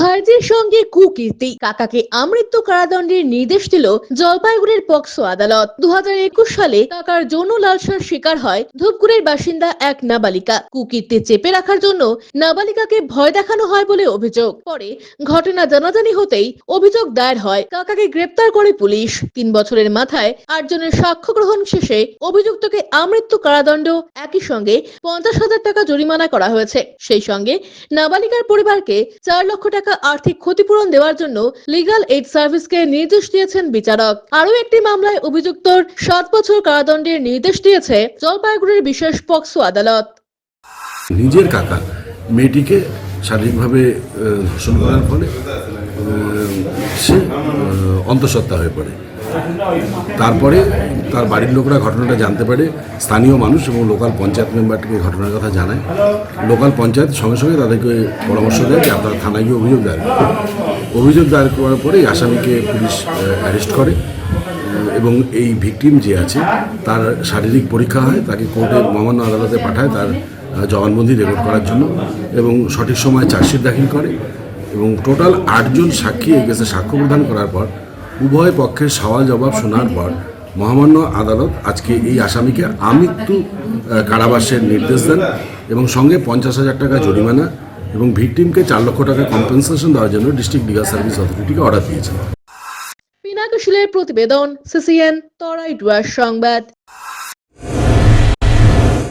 ভাইজির সঙ্গে কুকীর্তি। কাকাকে আমৃত্যু কারাদণ্ডের নির্দেশ দিল জলপাইগুড়ির পক্সো আদালত। দুহাজার একুশ সালে কাকার যৌন লালসার শিকার হয় ধূপগুড়ির বাসিন্দা এক নাবালিকা। কুকীর্তি চেপে রাখার জন্য নাবালিকাকে ভয় দেখানো হয় বলে অভিযোগ। পরে ঘটনা জানাজানি হতেই অভিযোগ দায়ের হয় কাকাকে গ্রেপ্তার করে পুলিশ। তিন বছরের মাথায় আটজনের সাক্ষ্য গ্রহণ শেষে অভিযুক্তকে আমৃত্যু কারাদণ্ড, একই সঙ্গে পঞ্চাশ হাজার টাকা জরিমানা করা হয়েছে। সেই সঙ্গে নাবালিকার পরিবারকে চার লক্ষ টাকা আর্থিক ক্ষতিপূরণ দেওয়ার জন্য লিগাল এইড সার্ভিসকে নির্দেশ দিয়েছেন বিচারক। আরও একটি মামলায় অভিযুক্তর সাত বছর কারাদণ্ডের নির্দেশ দিয়েছে জলপাইগুড়ির বিশেষ পক্সো আদালত। নিজের কাকা মেয়েটিকে শারীরিকভাবে ধর্ষণ করার ফলে সে অন্তঃসত্ত্বা হয়ে পড়ে। তারপরে তার বাড়ির লোকরা ঘটনাটা জানতে পারে। স্থানীয় মানুষ এবং লোকাল পঞ্চায়েত মেম্বারকে ঘটনার কথা জানায়। লোকাল পঞ্চায়েত সঙ্গে সঙ্গে তাদেরকে পরামর্শ দেয় যে আপনারা থানায় গিয়ে অভিযোগ দায়ের। অভিযোগ দায়ের করার পরে এই আসামিকে পুলিশ অ্যারেস্ট করে। এবং এই ভিকটিম যে আছে, তার শারীরিক পরীক্ষা হয়, তাকে কোর্টে মহামান্য আদালতে পাঠায় তার জবানবন্দি রেকর্ড করার জন্য এবং সঠিক সময়ে চার্জশিট দাখিল করে। এবং টোটাল আটজন সাক্ষী এই কেসে সাক্ষ্য প্রদান করার পর উভয় পক্ষের সওয়াল জবাব শোনার পর মহামান্য আদালত আজকে এই আসামিকে আমৃত্যু কারাবাসের নির্দেশ দেন এবং সঙ্গে পঞ্চাশ হাজার টাকা জরিমানা এবং ভিকটিমকে চার লক্ষ টাকা কম্পেনসেশন দেওয়ার জন্য ডিস্ট্রিক্ট লিগাল সার্ভিস অথরিটিকে অর্ডার দিয়েছেন প্রতিবেদন, সিসিএন, তরাই সংবাদ।